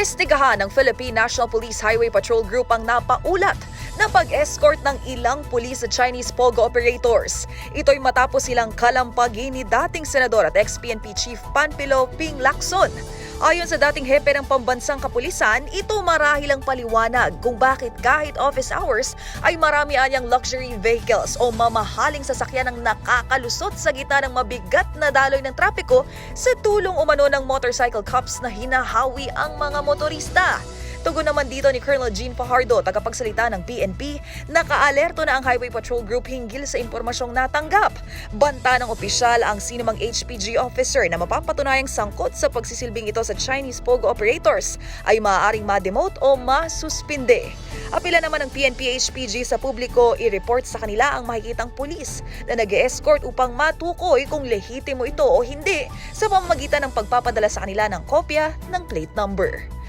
Inimbestigahan ng Philippine National Police Highway Patrol Group ang napaulat na pag-escort ng ilang pulis sa Chinese POGO operators. Ito'y matapos silang kalampagin ni dating senador at ex-PNP Chief Panpilo Ping Lacson. Ayon sa dating hepe ng pambansang kapulisan, ito marahil ang paliwanag kung bakit kahit office hours ay marami anyang luxury vehicles o mamahaling sasakyan ang nakakalusot sa gitna ng mabigat na daloy ng trapiko sa tulong umano ng motorcycle cops na hinahawi ang mga motorista. Tugon naman dito ni Colonel Gene Fajardo, tagapagsalita ng PNP, nakaalerto na ang Highway Patrol Group hinggil sa impormasyong natanggap. Banta ng opisyal ang sinumang HPG officer na mapapatunayang sangkot sa pagsisilbing ito sa Chinese POGO operators ay maaaring ma-demote o masuspinde. Apila naman ng PNP HPG sa publiko i-report sa kanila ang makikitang pulis na nag escort upang matukoy kung lehitimo ito o hindi sa pamamagitan ng pagpapadala sa kanila ng kopya ng plate number.